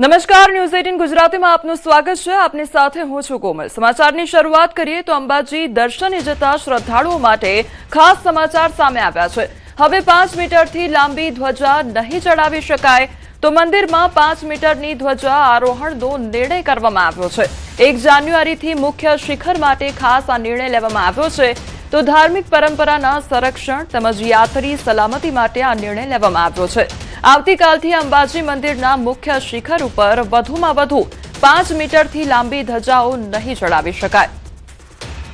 નમસ્કાર news eighteen ગુજરાતીમાં આપનું સ્વાગત છે. આપની સાથે હું છું કોમલ. સમાચારની શરૂઆત કરીએ તો અંબાજી દર્શને જતા શ્રદ્ધાળુઓ માટે ખાસ સમાચાર સામે આવ્યા છે. હવે પાંચ મીટરથી લાંબી ધ્વજા નહીં ચડાવી શકાય તો મંદિરમાં પાંચ મીટરની ધ્વજા આરોહણનો નિર્ણય કરવામાં આવ્યો છે. એક જાન્યુઆરીથી મુખ્ય શિખર માટે ખાસ આ નિર્ણય લેવામાં આવ્યો છે. તો ધાર્મિક પરંપરાના સંરક્ષણ તેમજ યાત્રી સલામતી માટે આ નિર્ણય લેવામાં આવ્યો છે. આવતીકાલથી અંબાજી મંદિરના મુખ્ય શિખર ઉપર વધુમાં વધુ પાંચ મીટરથી લાંબી ધજાઓ નહીં ચડાવી શકાય.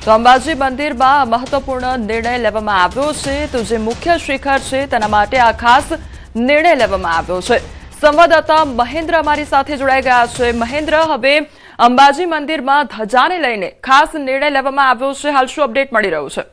તો અંબાજી મંદિરમાં મહત્વપૂર્ણ નિર્ણય લેવામાં આવ્યો છે તો જે મુખ્ય શિખર છે તેના માટે આ ખાસ નિર્ણય લેવામાં આવ્યો છે. સંવાદદાતા મહેન્દ્ર અમારી સાથે જોડાઈ ગયા છે. મહેન્દ્ર, હવે અંબાજી મંદિરમાં ધજાને લઈને ખાસ નિર્ણય લેવામાં આવ્યો છે. હાલ શું અપડેટ મળી રહ્યું છે?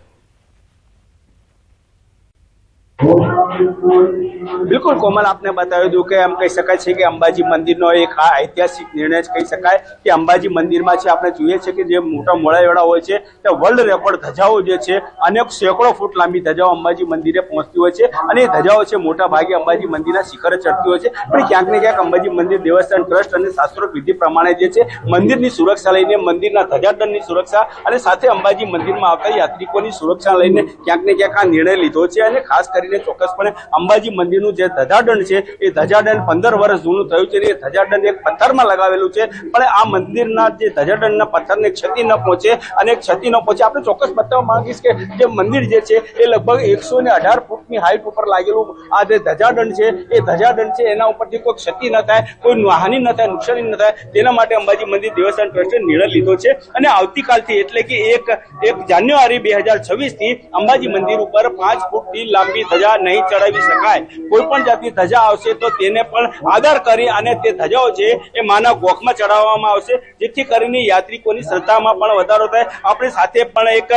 બિલકુલ કોમલ, આપને બતાવી દઉં કે એમ કહી શકાય છે કે અંબાજી મંદિરનો એક આ ઐતિહાસિક નિર્ણય કહી શકાય કે અંબાજી મંદિરમાં છે આપણે જોઈએ છે કે જે મોટા મોડાવાળા હોય છે, તે વર્લ્ડ રેકોર્ડ ધજાઓ જે છે, અનેક સેંકડો ફૂટ લાંબી ધજાઓ અંબાજી મંદિરે પહોંચતી હોય છે અને એ ધજાઓ છે મોટા ભાગે અંબાજી મંદિરના શિખરે ચડતી હોય છે. પણ ક્યાંક ને ક્યાંક અંબાજી મંદિર દેવસ્થાન, ટ્રસ્ટ અને શાસ્ત્રો વિધિ પ્રમાણે જે છે, મંદિરની સુરક્ષા લઈને, મંદિરના ધજાદંડની સુરક્ષા અને સાથે અંબાજી મંદિરમાં આવતા યાત્રિકોની સુરક્ષા લઈને ક્યાંક ને ક્યાંક આ નિર્ણય લીધો છે અને ખાસ કરીને ચોક્કસપણે અંબાજી મંદિરનું જે ધજાદંડ છે, એ ધજાદંડ પંદર વર્ષ જૂનું થયું છે એ ધજાદંડ એક પથ્થરમાં લગાવેલું છે. પણ આ મંદિરના જે ધજાદંડના પથ્થરને ક્ષતિ ન પહોંચે અને ક્ષતિ ન પહોંચે. આપણે ચોક્કસ બતાવવા માંગીશ કે જે મંદિર જે છે, એ લગભગ એકસો ને અઢાર ફૂટની હાઈટ ઉપર લાગેલું આ જે ધજાદંડ છે, એ ધજાદંડ છે, એના ઉપરથી કોઈ ક્ષતિ ન થાય, કોઈ હાનિ ન થાય, નુકસાની ન થાય. તેના માટે અંબાજી મંદિર દેવસ્થાન ટ્રસ્ટે નિર્ણય લીધો છે. અને આવતીકાલથી એટલે કે એક એક જાન્યુઆરી બે હજાર છવ્વીસથી અંબાજી મંદિર ઉપર પાંચ ફૂટની લાંબી ધજા નહીં ચડાવી શકાય. કોઈ પણ જાતની ધજા આવશે તો તેને પણ આદર કરી અને તે ધજાઓ છે એ માના ગોખમાં ચડાવવામાં આવશે. જેથી કરીને યાત્રિકોની શ્રદ્ધામાં પણ વધારો થાય. આપણે સાથે પણ એક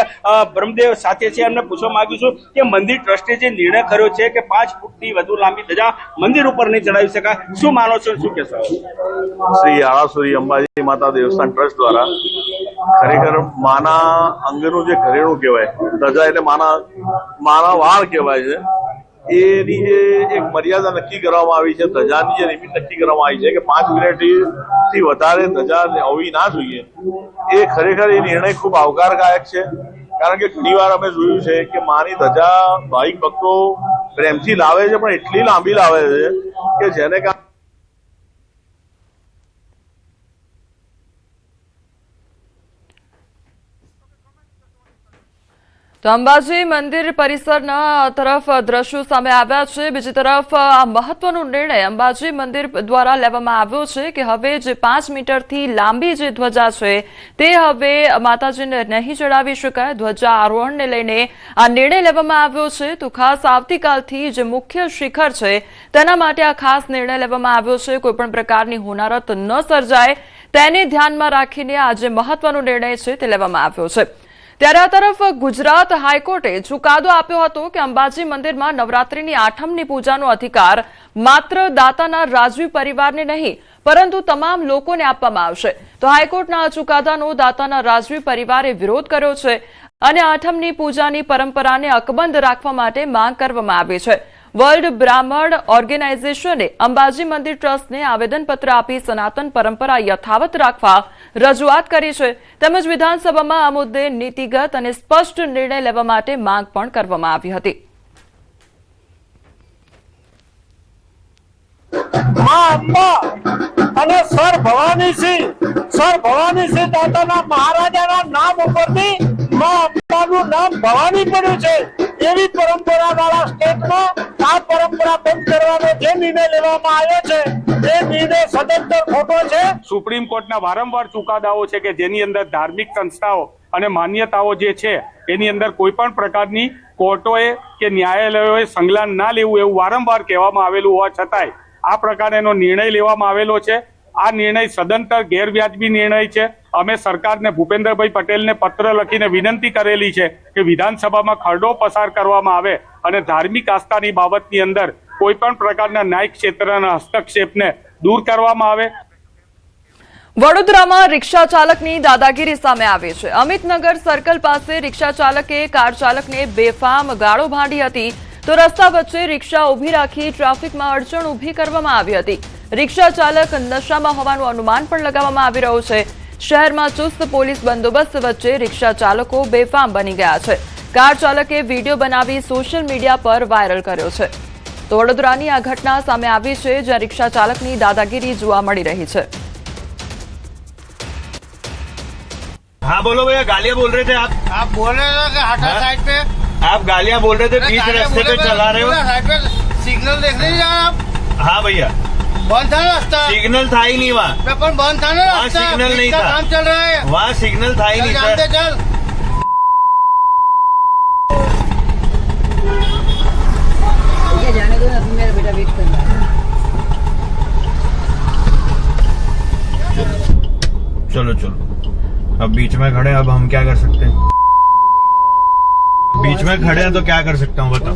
બ્રહ્મદેવ સાથે છે. એમને પૂછવા માંગુ છું કે મંદિર ટ્રસ્ટે જે નિર્ણય કર્યો છે કે પાંચ ફૂટથી વધુ લાંબી ધજા મંદિર ઉપર નહીં ચડાવી શકાય. શું માનો છો શું કહેશો? શ્રી આળાસુરી અંબાજી માતા દેવસ્થાન ટ્રસ્ટ દ્વારા ખરેખર માના અંગેનું જે ઘરેણું કહેવાય, ધજા એટલે માના માના વાળ કહેવાય છે. એની જે એક મર્યાદા નક્કી કરવામાં આવી છે, ધજાની જે લિમિટ નક્કી કરવામાં આવી છે કે પાંચ મિનિટથી વધારે ધજા હોવી ના જોઈએ. એ ખરેખર એ નિર્ણય ખૂબ આવકારદાયક છે. કારણ કે ઘણી વાર અમે જોયું છે કે માની ધજા ભાઈ ભક્તો પ્રેમથી લાવે છે, પણ એટલી લાંબી લાવે છે કે જેને કારણે તો અંબાજી મંદિર પરિસરના તરફ દ્રશ્યો સામે આવ્યા છે. બીજી તરફ, આ મહત્વનો નિર્ણય અંબાજી મંદિર દ્વારા લેવામાં આવ્યો છે કે હવે જે પાંચ મીટરથી લાંબી જે ધ્વજા છે તે હવે માતાજીને નહીં ચડાવી શકાય. ધ્વજા આરોહણને લઈને આ નિર્ણય લેવામાં આવ્યો છે. તો ખાસ આવતીકાલથી જે મુખ્ય શિખર છે તેના માટે આ ખાસ નિર્ણય લેવામાં આવ્યો છે. કોઈપણ પ્રકારની હોનારત ન સર્જાય. તેને ધ્યાનમાં રાખીને આ જે મહત્વનો નિર્ણય છે તે લેવામાં આવ્યો છે. ત્યારે આ તરફ ગુજરાત હાઈકોર્ટે ચુકાદો આપ્યો હતો કે અંબાજી મંદિરમાં નવરાત્રીની આઠમની પૂજાનો અધિકાર માત્ર દાતાના રાજવી પરિવારને નહીં, પરંતુ તમામ લોકોને આપવામાં આવશે. તો હાઈકોર્ટના આ ચુકાદાનો દાતાના રાજવી પરિવારે વિરોધ કર્યો છે અને આઠમની પૂજાની પરંપરાને અકબંધ રાખવા માટે માંગ કરવામાં આવી છે. વર્લ્ડ બ્રાહ્મણ ઓર્ગેનાઇઝેશને અંબાજી મંદિર ટ્રસ્ટને આવેદનપત્ર આપી સનાતન પરંપરા યથાવત રાખવા રજૂઆત કરી છે. તેમજ વિધાનસભામાં આ મુદ્દે નીતિગત અને સ્પષ્ટ નિર્ણય લેવા માટે માંગ પણ કરવામાં આવી હતી. અને સર ભવાનીસિંહ સર ભવાનીસિંહ દાદાના મહારાજાના નામ ઉપરથી અંબાનું નામ ભવાની સુપ્રીમ કોર્ટના વારંવાર ચુકાદાઓ છે કે જેની અંદર ધાર્મિક સંસ્થાઓ અને માન્યતાઓ જે છે, એની અંદર કોઈ પણ પ્રકારની કોર્ટોએ કે ન્યાયાલયોએ સંજ્ઞાન ના લેવું એવું વારંવાર કહેવામાં આવેલું હોવા છતાંય આ પ્રકારનો નિર્ણય લેવામાં આવેલો છે. આ નિર્ણય સદંતર ગેરવ્યાજબી નિર્ણય છે. અમે સરકારને ભૂપેન્દ્રભાઈ પટેલને પત્ર લખીને વિનંતી કરેલી છે કે વિધાનસભામાં ખરડો પસાર કરવામાં આવે અને ધાર્મિક આસ્થાની બાબતની અંદર કોઈ પણ પ્રકારના ન્યાય ક્ષેત્રના હસ્તક્ષેપને દૂર કરવામાં આવે. વડોદરામાં રિક્ષા ચાલકની દાદાગીરી સામે આવી છે. અમિતનગર સર્કલ પાસે રિક્ષા ચાલકે, કાર ચાલકને બેફામ ગાળો ભાંડી હતી તો રસ્તા વચ્ચે રિક્ષા ઊભી રાખી ટ્રાફિકમાં અડચણ ઊભી કરવામાં આવી હતી. રિક્ષા ચાલક નશામાં હોવાનું અનુમાન પણ લગાવવામાં આવી રહ્યું છે શહેરમાં ચુસ્ત પોલીસ બંદોબસ્ત વચ્ચે રિક્ષા ચાલકો બેફામ બની ગયા છે કાર ચાલકે વિડીયો બનાવી સોશિયલ મીડિયા પર વાયરલ કર્યો છે તો વડોદરાની આ ઘટના સામે આવી છે જ્યાં રિક્ષા ચાલકની દાદાગીરી જોવા મળી રહી છે हाँ बोलो भैया गालियाँ बोल रहे थे आप आप बोल रहे हो कि हटा साइड पे आप गालियाँ बोल रहे थे बीच गाड़ियाँ रास्ते पे बोले चला रहे हो पूरा साइड पे सिग्नल देख लीजिए आप हाँ भैया बंद था ना रास्ता। सिग्नल था ही नहीं वहाँ। पेपर बंद था ना वहाँ रास्ता। सिग्नल नहीं था। काम चल रहा है। वहाँ सिग्नल था ही नहीं जानते सर। चल। भैया जाने दो ना अभी मेरा बेटा वेट कर रहा है। चलो चलो। अब बीच में खड़े अब हम क्या कर सकते हैं? बीच में खड़े हैं तो क्या कर सकता हूँ बताओ।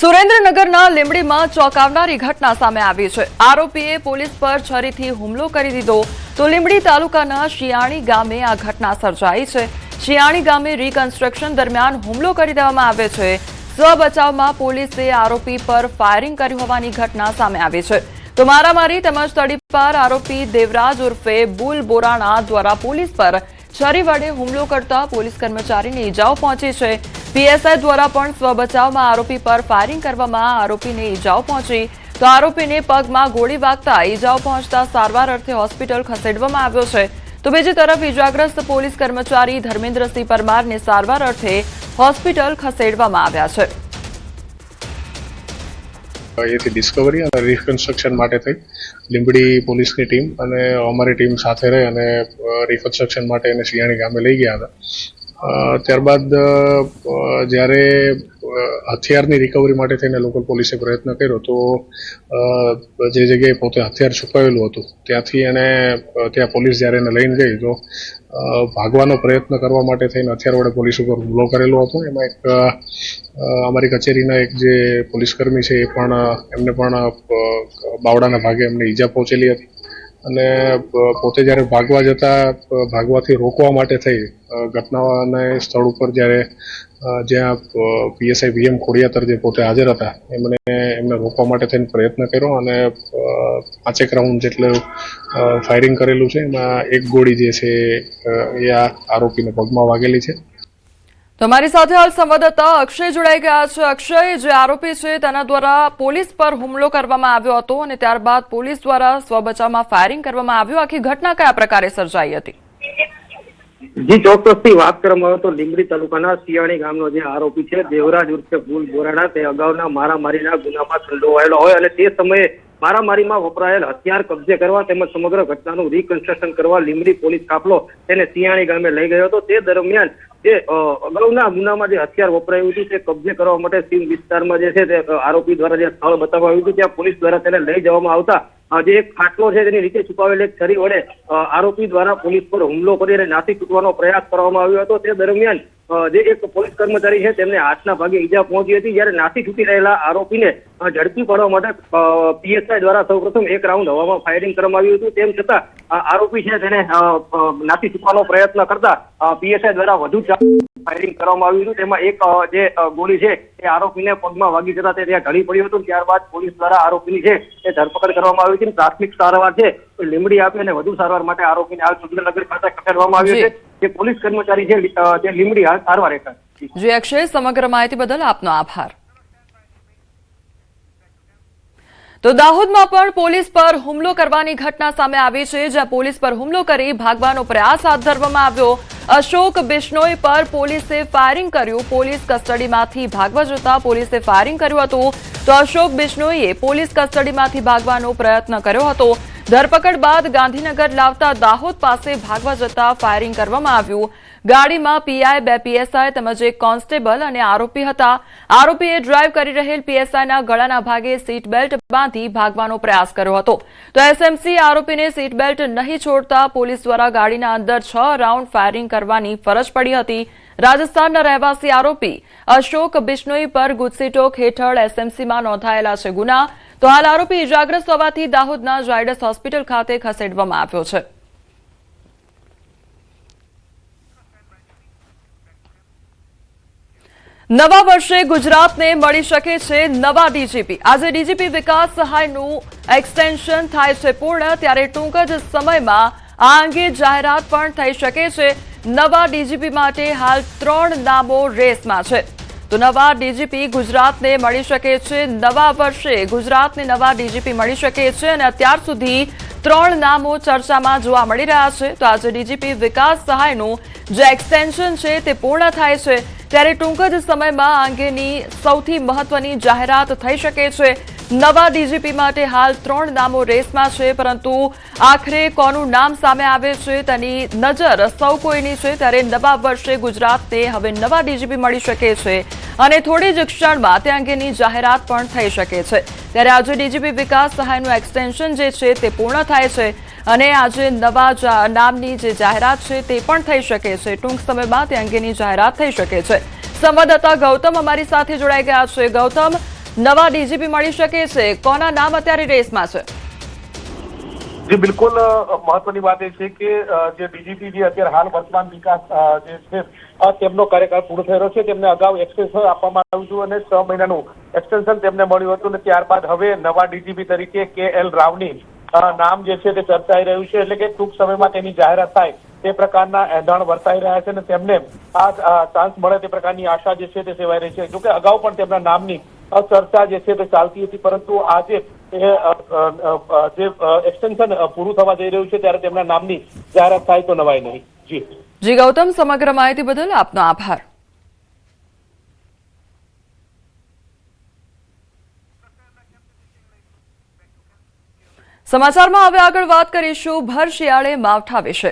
સુરેન્દ્રનગરના લીંબડીમાં ચોંકાવનારી ઘટના સામે આવી છે. આરોપીએ પોલીસ પર છરીથી હુમલો કરી દીધો. તો લીંબડી તાલુકાના શિયાણી ગામે આ ઘટના સર્જાઈ છે. શિયાણી ગામે રીકન્સ્ટ્રક્શન દરમિયાન હુમલો કરી દેવામાં આવે છે. સ્વ બચાવમાં પોલીસે આરોપી પર ફાયરિંગ કર્યું હોવાની ઘટના સામે આવી છે. તો મારામારી તેમજ તડીપાર આરોપી દેવરાજ ઉર્ફે બુલ બોરાણા દ્વારા પોલીસ પર છરી વડે હુમલો કરતા પોલીસ કર્મચારીને ઈજાઓ પહોંચી છે. પીએસઆઈ દ્વારા પણ સ્વ બચાવમાં આરોપી પર ફાયરિંગ કરવામાં આરોપીને ઈજાઓ પહોંચી. તો આરોપીને પગમાં ગોળી વાગતા ઈજાઓ પહોંચતા સારવાર અર્થે હોસ્પિટલ ખસેડવામાં આવ્યો છે. તો બીજી તરફ ઈજાગ્રસ્ત પોલીસ કર્મચારી ધર્મેન્દ્રસિંહ પરમારને સારવાર અર્થે હોસ્પિટલ ખસેડવામાં આવ્યા છે. અહીંયાથી ડિસ્કવરી અને રિકન્સ્ટ્રક્શન માટે થઈ. લીંબડી પોલીસની ટીમ અને અમારી ટીમ સાથે રહી અને રિકન્સ્ટ્રક્શન માટે એને સિયાણી ગામે લઈ ગયા હતા. ત્યારબાદ જ્યારે હથિયારની રિકવરી માટે થઈને લોકલ પોલીસે પ્રયત્ન કર્યો, તો જે જગ્યાએ પોતે હથિયાર છુપાવેલું હતું, ત્યાંથી એને ત્યાં પોલીસ જ્યારે એને લઈને ગઈ, તો ભાગવાનો પ્રયત્ન કરવા માટે થઈને હથિયાર વડે પોલીસ ઉપર હુમલો કરેલો હતો. એમાં એક અમારી કચેરીના એક જે પોલીસકર્મી છે, એ પણ, એમને પણ બાવડાના ભાગે એમને ઈજા પહોંચેલી હતી. અને પોતે જ્યારે ભાગવા જતા ભાગવાથી રોકવા માટે થઈ ઘટનાને સ્થળ ઉપર જ્યારે જ્યાં પીએસઆઈ વીએમ ખોડિયાતર જે પોતે હાજર હતા, એમણે એમને રોકવા માટે થઈને પ્રયત્ન કર્યો અને પાંચેક રાઉન્ડ જેટલું ફાયરિંગ કરેલું છે. એમાં એક ગોળી જે છે એ આ આરોપીને પગમાં વાગેલી છે. તો અમારી સાથે હાલ સંવાદદાતા અક્ષય જોડાઈ ગયા છે. અક્ષય, જે આરોપી છે, તેના દ્વારા પોલીસ પર હુમલો કરવામાં આવ્યો હતો અને ત્યારબાદ પોલીસ દ્વારા સ્વબચાવમાં ફાયરિંગ કરવામાં આવ્યું. આખી ઘટના કયા પ્રકારે સર્જાઈ હતી? જી, ચોક્કસથી વાત કરવામાં આવે તો લીંબડી તાલુકાના સિયાણી ગામનો જે આરોપી છે, દેવરાજ ઉર્ફે ભૂલ બોરાણા તે અગાઉના મારામારીના ગુનામાં સંડોવાયેલો હોય અને તે સમયે મારામારીમાં વપરાયેલ હથિયાર કબજે કરવા તેમજ સમગ્ર ઘટનાનું રિકન્સ્ટ્રક્શન કરવા લીંબડી પોલીસ કાફલો તેને સિયાણી ગામે લઈ ગયો હતો. તે દરમિયાન જે અગાઉના ગુનામાં જે હથિયાર વપરાયું હતું તે કબજે કરવા માટે સીમ વિસ્તારમાં જે છે તે આરોપી દ્વારા જે સ્થળ બતાવવામાં આવ્યું હતું, ત્યાં પોલીસ દ્વારા તેને લઈ જવામાં આવતા જે એક ખાટલો છે તેની નીચે છુપાવેલ એક છરી વડે આરોપી દ્વારા પોલીસ પર હુમલો કરી અને નાસી છૂટવાનો પ્રયાસ કરવામાં આવ્યો હતો. તે દરમિયાન જે એક પોલીસ કર્મચારી છે તેમને હાથના ભાગે ઈજા પહોંચી હતી. જ્યારે નાસી છૂટી રહેલા આરોપીને ઝડપી પાડવા માટે પીએસઆઈ દ્વારા સૌપ્રથમ એક રાઉન્ડ હવામાં ફાયરિંગ કરવામાં આવ્યું હતું. તેમ છતાં આરોપી છે તેને નાસી છૂટવાનો પ્રયત્ન કરતા પીએસઆઈ દ્વારા વધુ ફાયરિંગ કરવામાં આવ્યું હતું. તેમાં એક જે ગોળી છે એ આરોપીને પગમાં વાગી જતા તે ત્યાં ઢળી પડ્યું હતું. ત્યારબાદ પોલીસ દ્વારા આરોપીની છે એ ધરપકડ કરવામાં આવી હતી પ્રાથમિક સારવાર છે લીમડી આપી અને વધુ સારવાર માટે આરોપીને હાલ સુરેન્દ્રનગર ખાતે ખસેડવામાં આવ્યો છે, જે પોલીસ કર્મચારી છે તે લીમડી હાલ સારવાર હેઠળ. જી, અક્ષય, સમગ્ર માહિતી બદલ આપનો આભાર તો દાહોદમાં પણ પોલીસ પર હુમલો કરવાની ઘટના સામે આવી છે, જ્યાં પોલીસ પર હુમલો કરી ભાગવાનો પ્રયાસ હાથ ધરવામાં આવ્યો. અશોક બિશ્નોઈ પર પોલીસે ફાયરિંગ કર્યું. પોલીસ કસ્ટડીમાંથી ભાગવા જતા પોલીસે ફાયરિંગ કર્યું હતું. તો અશોક બિશ્નોઈએ પોલીસ કસ્ટડીમાંથી ભાગવાનો પ્રયત્ન કર્યો હતો. ધરપકડ બાદ ગાંધીનગર લાવતા દાહોદ પાસે ભાગવા જતા ફાયરિંગ કરવામાં આવ્યું. ગાડીમાં પીઆઈ, બે પીએસઆઈ તેમજ એક કોન્સ્ટેબલ અને આરોપી હતા. આરોપીએ ડ્રાઈવ કરી રહેલ પીએસઆઈના ગળાના ભાગે સીટ બેલ્ટ બાંધી ભાગવાનો પ્રયાસ કર્યો હતો. તો એસએમસી આરોપીને સીટ બેલ્ટ નહીં છોડતા પોલીસ દ્વારા ગાડીના અંદર છ રાઉન્ડ ફાયરિંગ કરવાની ફરજ પડી હતી. રાજસ્થાનના રહેવાસી આરોપી અશોક બિશ્નોઈ પર ગુજસીટોક હેઠળ એસએમસીમાં નોંધાયેલા છે ગુના. તો હાલ આરોપી ઇજાગ્રસ્ત હોવાથી દાહોદના ઝાયડસ હોસ્પિટલ ખાતે ખસેડવામાં આવ્યો છે. નવા વર્ષે ગુજરાતને મળી શકે છે નવા ડીજીપી. આજે ડીજીપી વિકાસ સહાયનું એક્સટેન્શન થાય છે પૂર્ણ, ત્યારે ટૂંક જ સમયમાં આ અંગે જાહેરાત પણ થઈ શકે છે. નવા ડીજીપી માટે હાલ ત્રણ નામો રેસમાં છે. તો નવા ડીજીપી ગુજરાતને મળી શકે છે નવા વર્ષે. ગુજરાતને નવા ડીજીપી મળી શકે છે અને અત્યાર સુધી ત્રણ નામો ચર્ચામાં જોવા મળી રહ્યા છે. તો આજે ડીજીપી વિકાસ સહાયનું જે એક્સટેન્શન છે તે પૂર્ણ થાય છે. ત્યારે ટૂંક જ સમયમાં આ અંગેની સૌથી મહત્વની જાહેરાત થઈ શકે છે. નવા ડીજીપી માટે હાલ ત્રણ નામો રેસમાં છે, પરંતુ આખરે કોનું નામ સામે આવે છે તેની નજર સૌ કોઈની છે. ત્યારે નવા વર્ષે ગુજરાતને હવે નવા ડીજીપી મળી શકે છે અને થોડી જ ક્ષણમાં તે અંગેની જાહેરાત પણ થઈ શકે છે. ત્યારે આજે ડીજીપી વિકાસ સહાયનું એક્સટેન્શન જે છે તે પૂર્ણ થાય છે. અને આજે નવા નામની જે જાહેરાત છે તે પણ થઈ શકે છે. ટૂંક સમયમાં તે અંગેની જાહેરાત થઈ શકે છે. સંવાદદાતા ગૌતમ અમારી સાથે જોડાઈ ગયા છે. ગૌતમ, નવા ડીજીપી મળી શકે છે. કોના નામ અત્યારે રેસમાં છે? જે બિલકુલ મહત્વની વાત એ છે કે જે ડીજીપી જે અત્યારે હાલ વર્તમાન વિકાસ જે છે તેમનો કાર્યકાળ પૂરો થયેલો છે. તેમને અગાઉ એક્સટેન્શન આપવામાં આવ્યું હતું અને છ મહિનાનું એક્સટેન્શન તેમને મળ્યું હતું અને ત્યારબાદ હવે નવા ડીજીપી તરીકે કે એલ રાવની નામ જે છે તે ચર્ચાઈ રહ્યું છે, એટલે કે ટૂંક સમયમાં તેની જાહેરાત થાય. તે પ્રકારના એંધાણ વર્તાઈ રહ્યા છે અને તેમને આ ચાન્સ મળે તે પ્રકારની આશા જે છે તે સેવાઈ રહી છે. જોકે અગાઉ પણ તેમના નામની ચર્ચા જે છે તે ચાલતી હતી, પરંતુ આજે જે એક્સટેન્શન પૂરું થવા જઈ રહ્યું છે, ત્યારે તેમના નામની જાહેરાત થાય તો નવાય નહીં. જી. જી, ગૌતમ, સમગ્ર માહિતી બદલ આપનો આભાર. સમાચારમાં હવે આગળ વાત કરીશું. ભર શિયાળે માવઠા વિશે.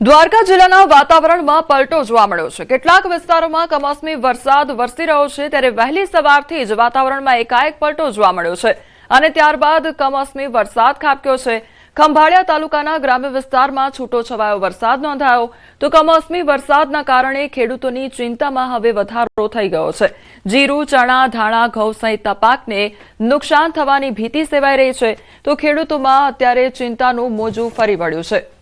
દ્વારકા જિલ્લાના વાતાવરણમાં પલટો જોવા મળ્યો છે. કેટલાક વિસ્તારોમાં કમોસમી વરસાદ વરસી રહ્યો છે. ત્યારે વહેલી સવારથી જ વાતાવરણમાં એકાએક પલટો જોવા મળ્યો છે. અને ત્યારબાદ કમોસમી વરસાદ ખાબક્યો છે. ખંભાળિયા તાલુકાના ગ્રામ્ય વિસ્તારમાં છૂટો છવાયો વરસાદ નોંધાયો. તો કમોસમી વરસાદના કારણે ખેડૂતોની ચિંતામાં હવે વધારો થઈ ગયો છે. જીરું, ચણા, ધાણા, ઘઉં સહિતના પાકને નુકસાન થવાની ભીતિ સેવાઈ રહી છે. તો ખેડૂતોમાં અત્યારે ચિંતાનું મોજું ફરી વળ્યું છે.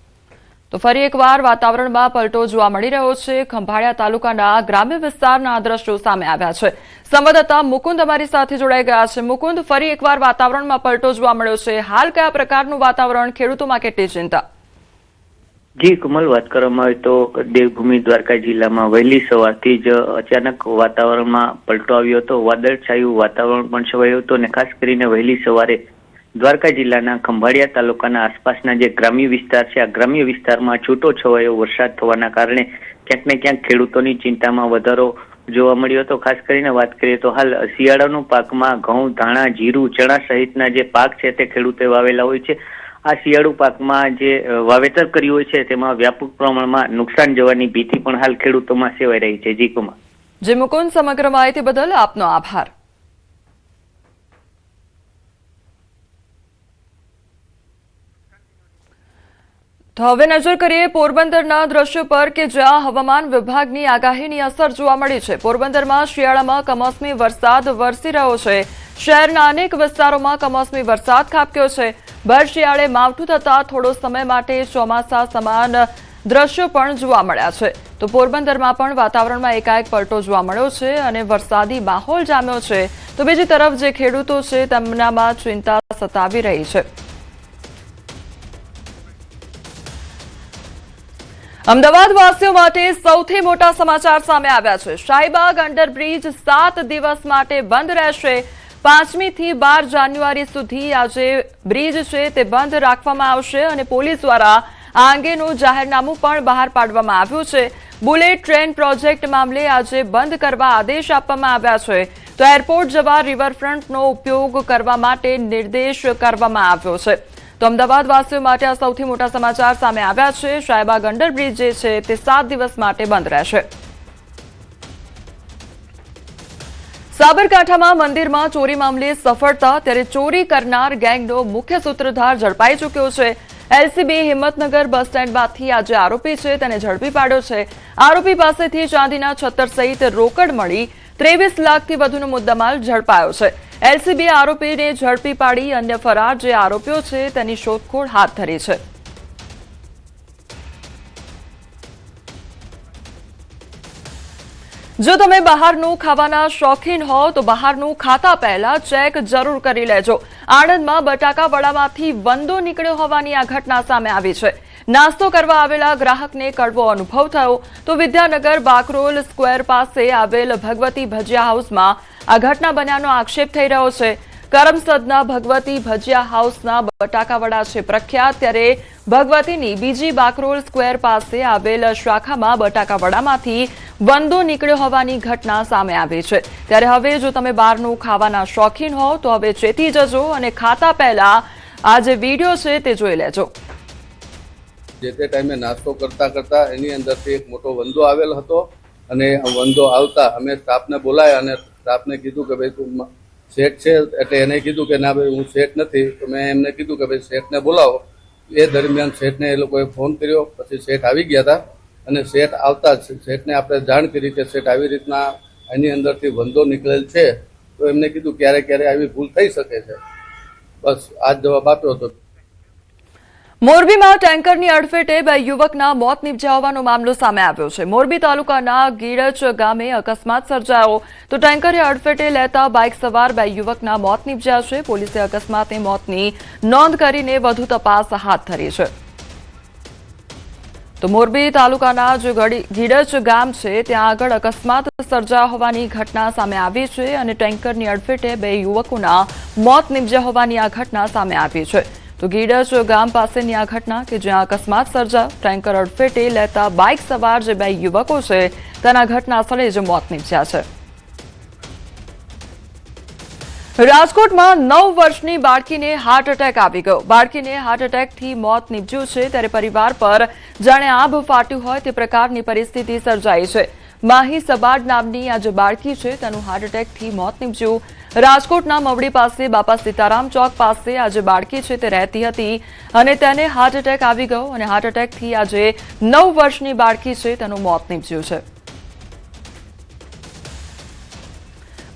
તો ફરી એકવાર વાતાવરણમાં પલટો જોવા મળી રહ્યો છે. ખંભાળિયા તાલુકાના ગ્રામ્ય વિસ્તારના દ્રશ્યો સામે આવ્યા છે. સંવાદદાતા મુકુંદ અમારી સાથે જોડાઈ ગયા છે. મુકુંદ, ફરી એકવાર વાતાવરણમાં પલટો જોવા મળ્યો છે. હાલ કયા પ્રકારનું વાતાવરણ ખેડૂતોમાં કેટલી ચિંતા? જી, કમલ, વાત કરવામાં આવે તો દેવભૂમિ દ્વારકા જિલ્લામાં વહેલી સવારથી જ અચાનક વાતાવરણમાં પલટો આવ્યો હતો. વાદળછાયું વાતાવરણ પણ છવાયું હતું અને ખાસ કરીને વહેલી સવારે દ્વારકા જિલ્લાના ખંભાળિયા તાલુકાના આસપાસના જે ગ્રામ્ય વિસ્તાર છે, આ ગ્રામ્ય વિસ્તારમાં છૂટો છવાયો વરસાદ થવાના કારણે ક્યાંક ને ક્યાંક ખેડૂતોની ચિંતામાં વધારો જોવા મળ્યો હતો. ખાસ કરીને વાત કરીએ તો હાલ શિયાળાનું પાકમાં ઘઉં, ધાણા, જીરું, ચણા સહિતના જે પાક છે તે ખેડૂતોએ વાવેલા હોય છે. આ શિયાળુ પાકમાં જે વાવેતર કર્યું હોય છે તેમાં વ્યાપક પ્રમાણમાં નુકસાન જવાની ભીતિ પણ હાલ ખેડૂતોમાં સેવાઈ રહી છે. જી કુમાર. જે મુકુંદ, સમગ્ર માહિતી બદલ આપનો આભાર. તો હવે નજર કરીએ પોરબંદરના દ્રશ્યો પર કે જ્યાં હવામાન વિભાગની આગાહીની અસર જોવા મળી છે. પોરબંદરમાં શિયાળામાં કમોસમી વરસાદ વરસી રહ્યો છે. શહેરના અનેક વિસ્તારોમાં કમોસમી વરસાદ ખાબક્યો છે. ભર શિયાળે માવઠું થતા થોડો સમય માટે ચોમાસા સમાન દ્રશ્યો પણ જોવા મળ્યા છે. તો પોરબંદરમાં પણ વાતાવરણમાં એકાએક પલટો જોવા મળ્યો છે અને વરસાદી માહોલ જામ્યો છે. તો બીજી તરફ જે ખેડૂતો છે તેમનામાં ચિંતા સતાવી રહી છે. અમદાવાદ વાસીઓ માટે સૌથી મોટા સમાચાર સામે આવ્યા છે. શાહીબાગ અંડરબ્રિજ સાત દિવસ માટે બંધ રહેશે. પાંચમી થી બાર જાન્યુઆરી સુધી આ જે બ્રિજ છે તે બંધ રાખવામાં આવશે અને પોલીસ દ્વારા આ અંગેનું જાહેરનામું પણ બહાર પાડવામાં આવ્યું છે. બુલેટ ટ્રેન પ્રોજેક્ટ મામલે આજે બંધ કરવા આદેશ આપવામાં આવ્યા છે. તો એરપોર્ટ જવા રિવરફ્રન્ટનો ઉપયોગ કરવા માટે નિર્દેશ કરવામાં આવ્યો છે. તો અમદાવાદ માટે આ સૌથી મોટા સમાચાર સામે આવ્યા છે. શાહીબાગ અંડરબ્રિજ જે છે તે સાત દિવસ માટે બંધ રહેશે. સાબરકાંઠામાં મંદિરમાં ચોરી મામલે સફળતા, ત્યારે ચોરી કરનાર ગેંગનો મુખ્ય સૂત્રધાર ઝડપાઈ ચૂક્યો છે. એલસીબી હિંમતનગર બસ સ્ટેન્ડમાંથી આજે આરોપી છે, તેને ઝડપી પાડ્યો છે. આરોપી પાસેથી ચાંદીના છત્તર સહિત રોકડ મળી ત્રેવીસ લાખથી વધુનો મુદ્દામાલ ઝડપાયો છે. એલસીબીએ આરોપીને ઝડપી પાડી અન્ય ફરાર જે આરોપીઓ છે તેની શોધખોળ હાથ ધરી છે. જો તમે બહારનું ખાવાના શોખીન હો, તો બહારનું ખાતા પહેલા ચેક જરૂર કરી લેજો. આણંદમાં બટાકા વડામાંથી વંદો નીકળ્યો હોવાની આ ઘટના સામે આવી છે. નાસ્તો કરવા આવેલા ગ્રાહકને કડવો અનુભવ થયો તો વિદ્યાનગર બાકરોલ સ્ક્વેર પાસે આવેલ ભગવતી ભજીયા હાઉસમાં આ ઘટના બન્યાનો આક્ષેપ થઈ રહ્યો છે. કરમસદના ભગવતી ભજીયા હાઉસના બટાકા વડા છે પ્રખ્યાત, ત્યારે ભગવતીની બીજી બાકરોલ સ્ક્વેર પાસે આવેલ શાખામાં બટાકા વડામાંથી વંદો નીકળ્યો હોવાની ઘટના સામે આવી છે. ત્યારે હવે જો તમે બહારનું ખાવાના શોખીન હો તો હવે ચેતી જજો અને ખાતા પહેલા આ જે વીડિયો છે તે જોઈ લેજો. જે તે ટાઈમે નાસ્તો કરતા કરતા એની અંદરથી એક મોટો વંદો આવેલ હતો અને વંદો આવતા અમે સ્ટાફને બોલાયા અને સ્ટાફને કીધું કે ભાઈ તું શેઠ છે, એટલે એને કીધું કે ના ભાઈ હું શેઠ નથી. તો મેં એમને કીધું કે ભાઈ શેઠને બોલાવો. એ દરમિયાન શેઠને એ લોકોએ ફોન કર્યો. પછી શેઠ આવી ગયા હતા. અને શેઠ આવતા જ શેઠને આપણે જાણ કરી કે શેઠ આવી રીતના એની અંદરથી વંદો નીકળેલ છે. તો એમને કીધું ક્યારે ક્યારે આવી ભૂલ થઈ શકે છે. બસ આ જવાબ આપ્યો હતો. મોરબીમાં ટેન્કરની અડફેટે બે યુવકના મોત નીપજ્યા હોવાનો મામલો સામે આવ્યો છે. મોરબી તાલુકાના ગીડચ ગામે અકસ્માત સર્જાયો. તો ટેન્કરે અડફેટે લેતા બાઇક સવાર બે યુવકના મોત નિપજ્યા છે. પોલીસે અકસ્માતે મોતની નોંધ કરીને વધુ તપાસ હાથ ધરી છે. તો મોરબી તાલુકાના જે ગીડચ ગામ છે, ત્યાં આગળ અકસ્માત સર્જા હોવાની ઘટના સામે આવી છે અને ટેન્કરની અડફેટે બે યુવકોના મોત નીપજ્યા હોવાની આ ઘટના સામે આવી છે. તો ગીડચ ગામ પાસેની આ ઘટના કે જ્યાં અકસ્માત સર્જા ટેન્કર અડફેટે લેતા બાઇક સવાર જે બે યુવકો છે, તેના ઘટના જ મોત નીપજ્યા છે. રાજકોટમાં નવ વર્ષની બાળકીને હાર્ટ એટેક આવી ગયો. બાળકીને હાર્ટ એટેકથી મોત નીપજ્યું છે, ત્યારે પરિવાર પર જાણે આભ ફાટ્યું હોય તે પ્રકારની પરિસ્થિતિ સર્જાઈ છે. માહી સબાડ નામની આ જે બાળકી છે. તેનું હાર્ટ એટેકથી મોત નીપજ્યું. રાજકોટના મવડી પાસે બાપા સીતારામ ચોક પાસે આ જે બાળકી છે તે રહેતી હતી અને તેને હાર્ટ એટેક આવી ગયો અને હાર્ટ એટેકથી આજે નવ વર્ષની બાળકી છે તેનું મોત નીપજ્યું છે.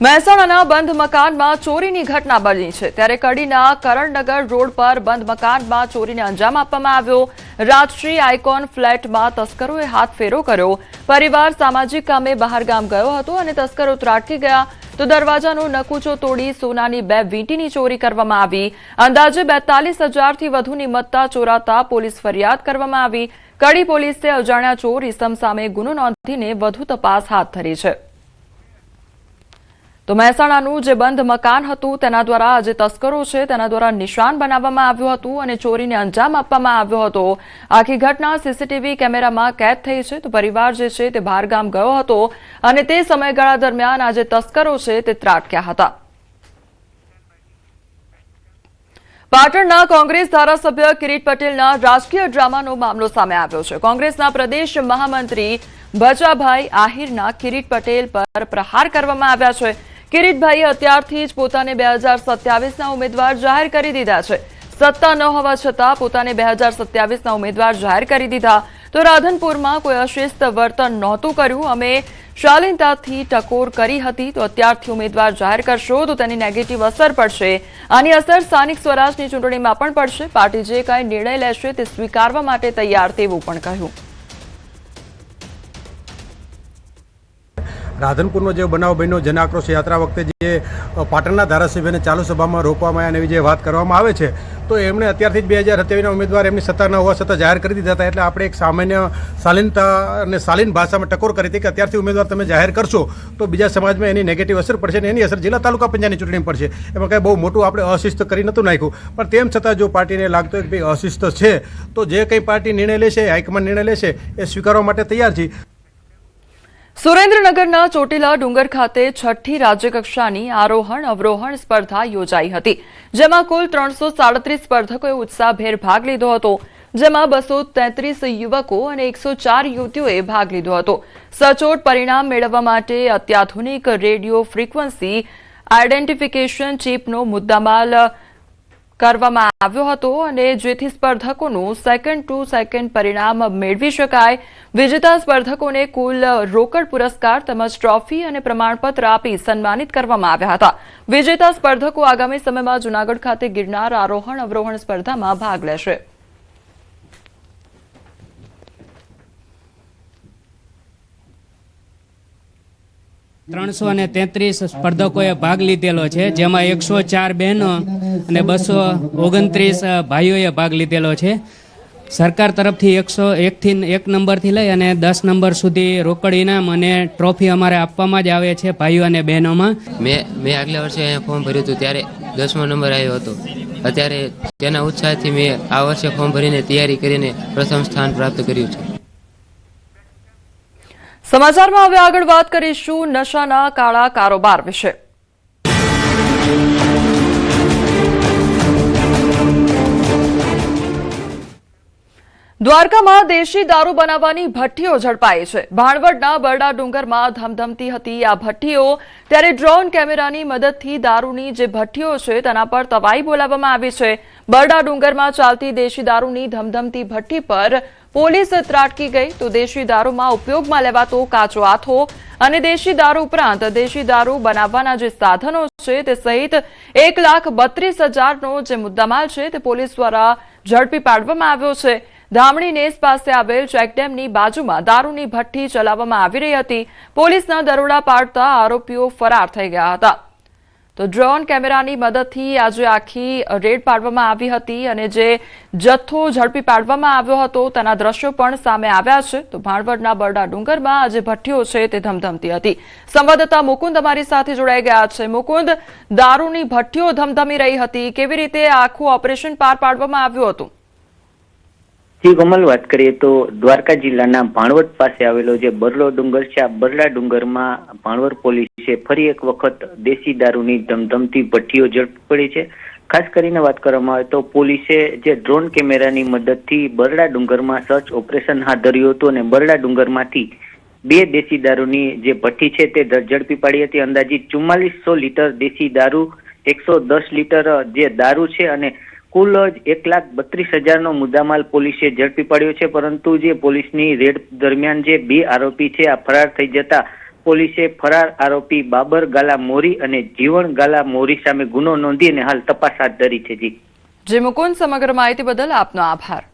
મહેસાણાના બંધ મકાનમાં ચોરીની ઘટના બની છે. ત્યારે કડીના કરણનગર રોડ પર બંધ મકાનમાં ચોરીને અંજામ આપવામાં આવ્યો. રાજશ્રી આઇકોન ફ્લેટમાં તસ્કરોએ હાથ ફેરો કર્યો. પરિવાર સામાજિક કામે બહારગામ ગયો હતો અને તસ્કરો ત્રાટકી ગયા. તો દરવાજાનો નકુચો તોડી સોનાની બે વીંટીની ચોરી કરવામાં આવી. અંદાજે બેતાલીસ હજારથી વધુની મત્તા ચોરાતા પોલીસ ફરિયાદ કરવામાં આવી. કડી પોલીસે અજાણ્યા ચોર ઇસમ સામે ગુનો નોંધીને વધુ તપાસ હાથ ધરી છે. તો મહેસાણાનું જે બંધ મકાન હતું, તેના દ્વારા જે તસ્કરો છે, તેના દ્વારા નિશાન બનાવવામાં આવ્યું હતું અને ચોરીને અંજામ આપવામાં આવ્યો હતો. આખી ઘટના સીસીટીવી કેમેરામાં કેદ થઈ છે. તો પરિવાર જે છે, તે બહારગામ ગયો હતો અને તે સમયગાળા દરમિયાન આ જે તસ્કરો છે, તે ત્રાટક્યા હતા. પાટણના કોંગ્રેસ ધારાસભ્ય કિરીટ પટેલના રાજકીય ડ્રામાનો મામલો સામે આવ્યો છે. કોંગ્રેસના પ્રદેશ મહામંત્રી ભજાભાઈ આહિરના કિરીટ પટેલ પર પ્રહાર કરવામાં આવ્યા છે. કિરીટભાઈએ અત્યારથી જ પોતાને બે હજાર સત્યાવીસના ઉમેદવાર જાહેર કરી દીધા છે. સત્તા ન હોવા છતાં પોતાને બે હજાર સત્યાવીસના ઉમેદવાર જાહેર કરી દીધા. તો રાધનપુરમાં કોઈ અશિસ્ત વર્તન નહોતું કર્યું. અમે શાલીનતાથી ટકોર કરી હતી. તો અત્યારથી ઉમેદવાર જાહેર કરશો તો તેની નેગેટિવ અસર પડશે. આની અસર સ્થાનિક સ્વરાજની ચૂંટણીમાં પણ પડશે. પાર્ટી જે કાંઈ નિર્ણય લેશે તે સ્વીકારવા માટે તૈયાર તેવું પણ કહ્યું. રાધનપુરનો જે બનાવ બન્યો જન આક્રોશ યાત્રા વખતે જે પાટણના ધારાસભ્યને ચાલુ સભામાં રોકવામાં આવ્યા એવી જે વાત કરવામાં આવે છે, તો એમણે અત્યારથી જ બે હજાર સત્યાવીસના ઉમેદવાર એમની સત્તા ન હોવા છતાં જાહેર કરી દીધા હતા. એટલે આપણે એક સામાન્ય શાલીનતા અને શાલીન ભાષામાં ટકોર કરી હતી કે અત્યારથી ઉમેદવાર તમે જાહેર કરશો, તો બીજા સમાજમાં એની નેગેટિવ અસર પડશે અને એની અસર જિલ્લા તાલુકા પંચાયતની ચૂંટણી પડશે. એમાં કાંઈ બહુ મોટું આપણે અશિસ્ત કરી નહોતું નાખ્યું. પણ તેમ છતાં જો પાર્ટીને લાગતો કે ભાઈ અશિસ્ત છે, તો જે કંઈ પાર્ટી નિર્ણય લેશે, હાઈકમાન્ડ નિર્ણય લેશે, એ સ્વીકારવા માટે તૈયાર છે. સુરેન્દ્રનગરના ચોટીલા ડુંગર ખાતે છઠ્ઠી રાજ્યકક્ષાની આરોહણ, અવરોહણ સ્પર્ધા યોજાઈ હતી, જેમાં કુલ ત્રણસો સાડત્રીસ સ્પર્ધકોએ ઉત્સાહભેર ભાગ લીધો હતો, જેમાં બસો તેત્રીસ યુવકો અને એકસો ચાર યુવતીઓએ ભાગ લીધો હતો. સચોટ પરિણામ મેળવવા માટે અત્યાધુનિક રેડિયો ફ્રીક્વન્સી આઇડેન્ટિફિકેશન ચીપનો મુદ્દામાલ કરવામાં આવ્યો હતો અને જેથી સ્પર્ધકોનું સેકન્ડ ટુ સેકન્ડ પરિણામ મેળવી શકાય. વિજેતા સ્પર્ધકોને કુલ રોકડ પુરસ્કાર, તેમજ ટ્રોફી અને પ્રમાણપત્ર આપી સન્માનિત કરવામાં આવ્યા હતા. વિજેતા સ્પર્ધકો આગામી સમયમાં જૂનાગઢ ખાતે ગિરનાર આરોહણ અવરોહણ સ્પર્ધામાં ભાગ લેશે. ત્રણસો અને તેત્રીસ સ્પર્ધકોએ ભાગ લીધેલો છે, જેમાં એકસો ચાર બહેનો અને બસો ઓગણત્રીસ ભાઈઓએ ભાગ લીધેલો છે. સરકાર તરફથી એકસો એકથી એક નંબરથી લઈ અને દસ નંબર સુધી રોકડ ઇનામ અને ટ્રોફી અમારે આપવામાં જ આવે છે ભાઈઓ અને બહેનોમાં. મેં મેં આગલા વર્ષે અહીંયા ફોર્મ ભર્યું હતું, ત્યારે દસમો નંબર આવ્યો હતો. અત્યારે તેના ઉત્સાહથી મેં આ વર્ષે ફોર્મ ભરીને તૈયારી કરીને પ્રથમ સ્થાન પ્રાપ્ત કર્યું છે. સમાચારમાં હવે આગળ વાત કરીશું નશાના કાળા કારોબાર વિશે. દ્વારકામાં દેશી દારૂ બનાવવાની ભઠ્ઠીઓ ઝડપાઈ છે. ભાણવડના બરડા ડુંગરમાં ધમધમતી હતી આ ભઠ્ઠીઓ. ત્યારે ડ્રોન કેમેરાની મદદથી દારૂની જે ભઠ્ઠીઓ છે તેના પર તવાઈ બોલાવવામાં આવી છે. બરડા ડુંગરમાં ચાલતી દેશી દારૂની ધમધમતી ભઠ્ઠી પર પોલીસ ત્રાટકી ગઈ તો દેશી દારૂમાં ઉપયોગમાં લેવાતો કાચો આથો અને દેશી દારૂ ઉપરાંત દેશી દારૂ બનાવવાના જે સાધનો છે તે સહિત એક લાખ બત્રીસ હજારનો જે મુદ્દામાલ છે તે પોલીસ દ્વારા ઝડપી પાડવામાં આવ્યો છે. ધામણી નેસ પાસે આવેલ ચેકડેમની બાજુમાં દારૂની ભઠ્ઠી ચલાવવામાં આવી રહી હતી. પોલીસના દરોડા પાડતા આરોપીઓ ફરાર થઈ ગયા હતા. તો ડ્રોન કેમેરાની મદદથી આજે આખી રેડ પાડવામાં આવી હતી અને જે જથ્થો ઝડપી પાડવામાં આવ્યો હતો તેના દ્રશ્યો પણ સામે આવ્યા છે. તો ભાણવડના બરડા ડુંગરમાં આજે ભઠ્ઠીઓ છે તે ધમધમતી હતી. સંવાદદાતા મુકુંદ અમારી સાથે જોડાઈ ગયા છે. મુકુંદ, દારૂની ભઠ્ઠીઓ ધમધમી રહી હતી. કેવી રીતે આખું ઓપરેશન પાર પાડવામાં આવ્યું હતું? જી, કમલ, વાત કરીએ તો દ્વારકા જિલ્લાના ભાણવડ પાસે આવેલો જે બરલો ડુંગર છે, આ બરડા ડુંગરમાં ભાણવડ પોલીસે ફરી એક વખત દેશી દારૂની ધમધમતી ભઠ્ઠીઓ ઝડપી પડી છે. ખાસ કરીને વાત કરવામાં આવે તો પોલીસે જે ડ્રોન કેમેરાની મદદથી બરડા ડુંગરમાં સર્ચ ઓપરેશન હાથ ધર્યું હતું અને બરડા ડુંગરમાંથી બે દેશી દારૂની જે ભઠ્ઠી છે તે ઝડપી પાડી હતી. અંદાજિત ચુમ્માલીસો લીટર દેશી દારૂ, એકસો દસ લીટર જે દારૂ છે અને કુલ જ એક લાખ બત્રીસ હજારનો મુદ્દામાલ પોલીસે ઝડપી પાડ્યો છે, પરંતુ જે પોલીસની રેડ દરમિયાન જે બે આરોપી છે, આ ફરાર થઈ જતા પોલીસે ફરાર આરોપી બાબર ગાલા મોરી અને જીવણ ગાલા મોરી સામે ગુનો નોંધી અને હાલ તપાસ હાથ ધરી છે, જી. જે મુકુંદ, સમગ્ર માહિતી બદલ આપનો આભાર.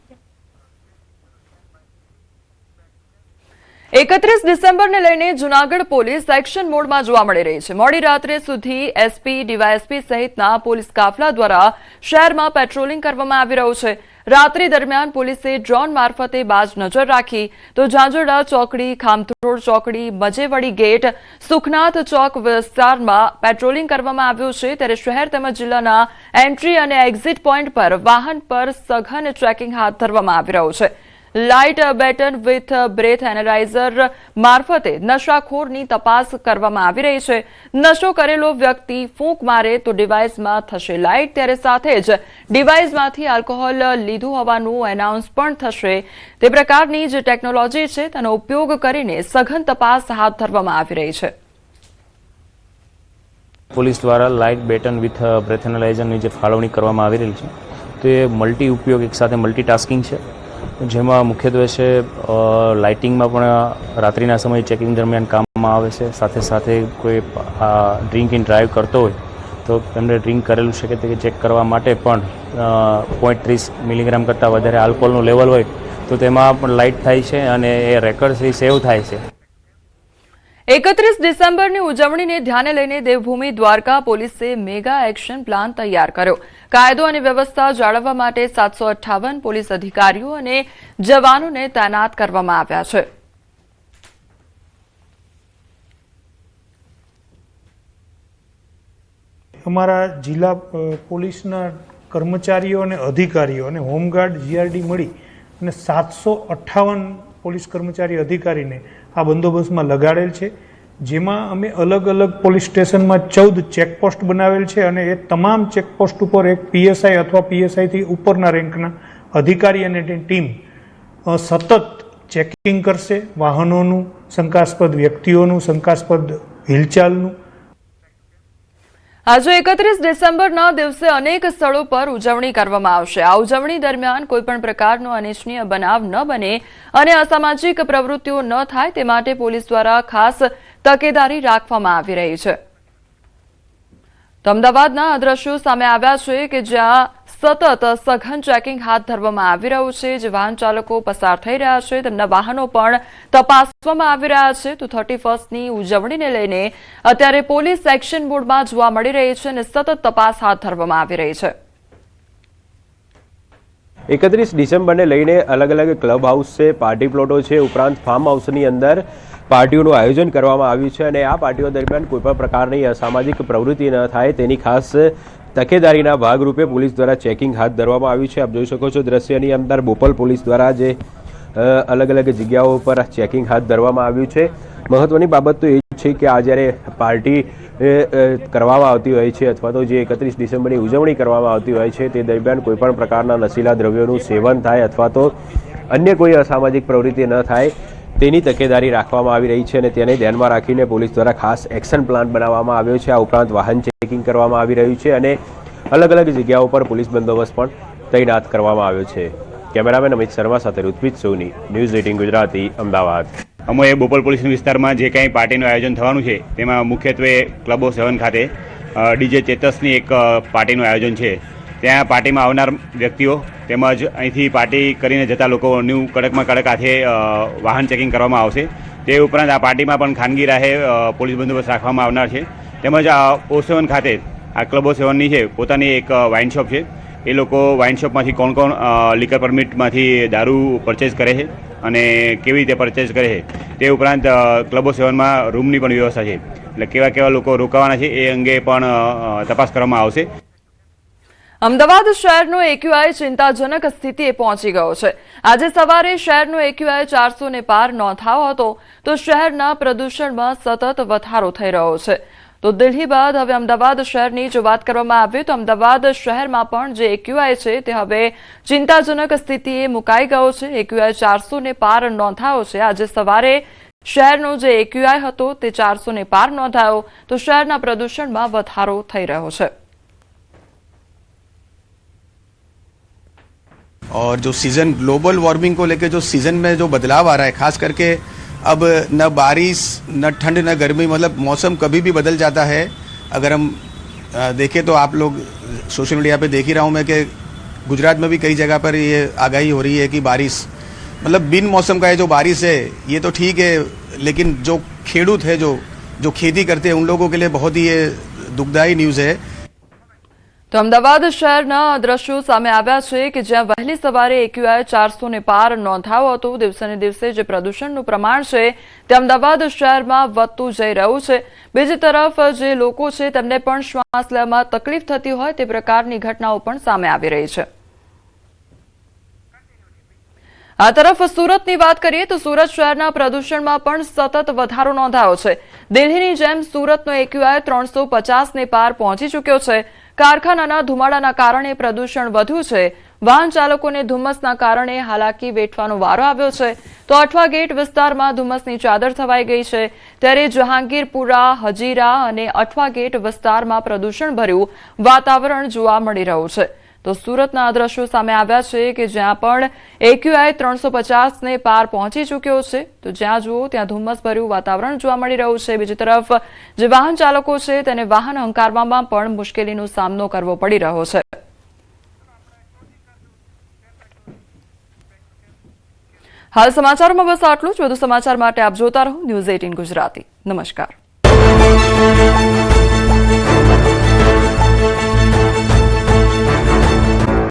એકત્રીસ ડિસેમ્બરને લઈને જૂનાગઢ પોલીસ એક્શન મોડમાં જોવા મળી રહી છે. મોડી રાત્રે સુધી એસપી, ડીવાયએસપી સહિતના પોલીસ કાફલા દ્વારા શહેરમાં પેટ્રોલિંગ કરવામાં આવી રહ્યું છે. રાત્રિ દરમિયાન પોલીસે ડ્રોન મારફતે બાજ નજર રાખી તો ઝાંઝરડા ચોકડી, ખામથોડ ચોકડી, મજેવડી ગેટ, સુખનાથ ચોક વિસ્તારમાં પેટ્રોલિંગ કરવામાં આવ્યું છે. ત્યારે શહેર તેમજ જિલ્લાના એન્ટ્રી અને એક્ઝિટ પોઈન્ટ પર વાહન પર સઘન ચેકિંગ હાથ ધરવામાં આવી રહ્યું છે. Light baton with breath analyser મારફતે નશાખોરની તપાસ કરવામાં આવી રહી છે. નશો કરેલો વ્યક્તિ ફૂંક મારે તો ડિવાઇસમાં થશે લાઇટ, ત્યારે સાથે જ ડિવાઇસમાંથી આલ્કોહોલ લીધું હોવાનું એનાઉન્સ પણ થશે. તે પ્રકારની જે ટેકનોલોજી છે, તેનો ઉપયોગ કરીને સઘન તપાસ હાથ ધરવામાં આવી રહી છે. પોલીસ દ્વારા લાઇટ બેટન વિથ બ્રેથ એનાલાઇઝરની જે ફાળવણી કરવામાં આવી રહી છે, તે મલ્ટી ઉપયોગ એક સાથે મલ્ટીટાસ્કિંગ છે. જેમાં મુખ્યત્વે છે લાઇટિંગમાં પણ રાત્રિના સમયે ચેકિંગ દરમિયાન કામમાં આવે છે. સાથે સાથે કોઈ ડ્રિંક ઇન ડ્રાઈવ કરતો હોય, તો એમને ડ્રિંક કરેલું છે કે તે ચેક કરવા માટે પણ પોઈન્ટ ત્રીસ મિલીગ્રામ કરતાં વધારે આલ્કોહોલનું લેવલ હોય, તો તેમાં પણ લાઇટ થાય છે અને એ રેકર્ડથી સેવ થાય છે. એકત્રીસ ડિસેમ્બરની ઉજવણીને ધ્યાને લઈને દેવભૂમિ દ્વારકા પોલીસે મેગા એક્શન પ્લાન તૈયાર કર્યો. કાયદો અને વ્યવસ્થા જાળવવા માટે સાતસો પોલીસ અધિકારીઓ અને જવાનોને તૈનાત કરવામાં આવ્યા છે. અમારા જિલ્લા પોલીસના કર્મચારીઓ અને અધિકારીઓ અને હોમગાર્ડ, જીઆરડી મળી અને સાતસો અઠ્ઠાવન પોલીસ કર્મચારી અધિકારીને આ બંદોબસ્તમાં લગાડેલ છે, જેમાં અમે અલગ અલગ પોલીસ સ્ટેશનમાં ચૌદ ચેકપોસ્ટ બનાવેલ છે અને એ તમામ ચેકપોસ્ટ ઉપર એક પીએસઆઈ અથવા પીએસઆઈથી ઉપરના રેન્કના અધિકારી અને ટીમ સતત ચેકિંગ કરશે, વાહનોનું, શંકાસ્પદ વ્યક્તિઓનું, શંકાસ્પદ હિલચાલનું આજે એકત્રીસ ડિસેમ્બરના દિવસે અનેક સ્થળો પર ઉજવણી કરવામાં આવશે. આ ઉજવણી દરમિયાન કોઈપણ પ્રકારનો અનિચ્છનીય બનાવ ન બને અને અસામાજિક પ્રવૃત્તિઓ ન થાય તે માટે પોલીસ દ્વારા ખાસ તકેદારી રાખવામાં આવી રહી છે. તો અમદાવાદના દ્રશ્યો સામે આવ્યા છે કે જ્યાં સતત સઘન ચેકિંગ હાથ ધરવામાં આવી રહ્યું છે. જે વાહન ચાલકો પસાર થઈ રહ્યા છે. તેમના વાહનો પણ તપાસવામાં આવી રહ્યા છે. તો થર્ટી ફર્સ્ટની ઉજવણીને લઈને અત્યારે પોલીસ એક્શન બોર્ડમાં જોવા મળી રહી છે અને સતત તપાસ હાથ ધરવામાં આવી રહી છે. એકત્રીસ ડિસેમ્બરને લઈને અલગ અલગ ક્લબ હાઉસ છે પાર્ટી પ્લોટો છે. ઉપરાંત ફાર્મ હાઉસની અંદર પાર્ટીઓનું આયોજન કરવામાં આવ્યું છે અને આ પાર્ટીઓ દરમિયાન કોઈપણ પ્રકારની અસામાજિક પ્રવૃત્તિ ન થાય તેની ખાસ તકેદારીના ભાગરૂપે પોલીસ દ્વારા ચેકિંગ હાથ ધરવામાં આવ્યું છે. આપ જોઈ શકો છો દ્રશ્યની અંદર બોપલ પોલીસ દ્વારા જે અલગ અલગ જગ્યાઓ પર ચેકિંગ હાથ ધરવામાં આવ્યું છે. મહત્વની બાબત તો એ છે કે આ જ્યારે પાર્ટી કરવામાં આવતી હોય છે અથવા તો જે એકત્રીસ ડિસેમ્બરની ઉજવણી કરવામાં આવતી હોય છે તે દરમિયાન કોઈપણ પ્રકારના નશીલા દ્રવ્યોનું સેવન થાય અથવા તો અન્ય કોઈ અસામાજિક પ્રવૃત્તિ ન થાય તેની તકેદારી રાખવામાં આવી રહી છે અને તેને ધ્યાનમાં રાખીને પોલીસ દ્વારા ખાસ એક્શન પ્લાન બનાવવામાં આવ્યો છે. આ ઉપરાંત વાહન ચેકિંગ કરવામાં આવી રહ્યું છે અને અલગ અલગ જગ્યાઓ પર પોલીસ બંદોબસ્ત પણ તૈનાત કરવામાં આવ્યો છે. કેમેરામેન અમિત શર્મા સાથે ઋત્વિજ સોની, ન્યૂઝ એટીન ગુજરાતી, અમદાવાદ. અમે બોપલ પોલીસ વિસ્તારમાં જે કાંઈ પાર્ટીનું આયોજન થવાનું છે, તેમાં મુખ્યત્વે ક્લબો સેવન ખાતે ડીજે ચેતસની એક પાર્ટીનું આયોજન છે. ત્યાં પાર્ટીમાં આવનાર વ્યક્તિઓ તેમજ અહીંથી પાર્ટી કરીને જતા લોકોનું કડકમાં કડક હાથે વાહન ચેકિંગ કરવામાં આવશે. તે ઉપરાંત આ પાર્ટીમાં પણ ખાનગી રાહે પોલીસ બંદોબસ્ત રાખવામાં આવનાર છે. તેમજ આ ઓ સેવન ખાતે, આ ક્લબો સેવનની છે, પોતાની એક વાઇન શોપ છે. એ લોકો વાઇન શોપમાંથી કોણ કોણ લીકર પરમિટમાંથી દારૂ પરચેઝ કરે છે અને કેવી રીતે પરચેઝ કરે છે. તે ઉપરાંત ક્લબો સેવનમાં રૂમની પણ વ્યવસ્થા છે. એટલે કેવા કેવા લોકો રોકાવાના છે એ અંગે પણ તપાસ કરવામાં આવશે. અમદાવાદ શહેરનો એક્યુઆઈ ચિંતાજનક સ્થિતિએ પહોંચી ગયો છે. આજે સવારે શહેરનો એક્યુઆઈ ચારસો ને પાર નોંધાયો હતો, તો શહેરના પ્રદૂષણમાં સતત વધારો થઈ રહ્યો છે. તો દિલ્હી બાદ હવે અમદાવાદ શહેરની જો વાત કરવામાં આવે તો અમદાવાદ શહેરમાં પણ જે એક્યુઆઈ છે તે હવે ચિંતાજનક સ્થિતિએ મુકાઈ ગયો છે. એક્યુઆઈ ચારસો ને પાર નોંધાયો છે. આજે સવારે શહેરનો જે એક્યુઆઈ હતો તે ચારસો ને પાર નોંધાયો, તો શહેરના પ્રદૂષણમાં વધારો થઈ રહ્યો છે. और जो सीज़न ग्लोबल वार्मिंग को लेकर जो सीज़न में जो बदलाव आ रहा है, खास करके अब न बारिश, न ठंड, न गर्मी मतलब मौसम कभी भी बदल जाता है। अगर हम देखें तो आप लोग सोशल मीडिया पे देख ही रहा हूँ मैं कि गुजरात में भी कई जगह पर ये आगाही हो रही है कि बारिश मतलब बिन मौसम का ये जो बारिश है, ये तो ठीक है, लेकिन जो खेडूत है, जो जो खेती करते हैं, उन लोगों के लिए बहुत ही ये दुखदायी न्यूज़ है। તો અમદાવાદ શહેરના દ્રશ્યો સામે આવ્યા છે કે જ્યાં વહેલી સવારે એક્યુઆઈ ચારસો ને પાર નોંધાયો હતો. દિવસેને દિવસે જે પ્રદૂષણનું પ્રમાણ છે તે અમદાવાદ શહેરમાં વધતું જઈ રહ્યું છે. બીજી તરફ જે લોકો છે તેમને પણ શ્વાસ લેવામાં તકલીફ થતી હોય તે પ્રકારની ઘટનાઓ પણ સામે આવી રહી છે. આ તરફ સુરતની વાત કરીએ તો સુરત શહેરના પ્રદૂષણમાં પણ સતત વધારો નોંધાયો છે. દિલ્હીની જેમ સુરતનો એક્યુઆઈ ત્રણસો પચાસને પાર પહોંચી ચૂક્યો છે. કારખાનાના ધુમાડાના કારણે પ્રદૂષણ વધ્યું છે. વાહન ચાલકોને ધુમ્મસના કારણે હાલાકી વેઠવાનો વારો આવ્યો છે. તો અઠવા ગેટ વિસ્તારમાં ધુમ્મસની ચાદર છવાઈ ગઈ છે. ત્યારે જહાંગીરપુરા, હજીરા અને અઠવા ગેટ વિસ્તારમાં પ્રદૂષણ ભર્યું વાતાવરણ જોવા મળી રહ્યું છે. તો સુરતના દ્રશ્યો સામે આવ્યા છે કે જ્યાં પણ એક્યુઆઈ ત્રણસો પચાસને પાર પહોંચી ચૂક્યો છે. તો જ્યાં જુઓ, ત્યાં ધુમ્મસભર્યું વાતાવરણ જોવા મળી રહ્યું છે. બીજી તરફ, જે વાહન ચાલકો છે, તેને વાહન હંકારવામાં પણ મુશ્કેલીનો સામનો કરવો પડી રહ્યો છે. હાલ સમાચારોમાં બસ આટલું જ. વધુ સમાચાર માટે આપ જોતા રહો ન્યૂઝ એટીન ગુજરાતી. નમસ્કાર.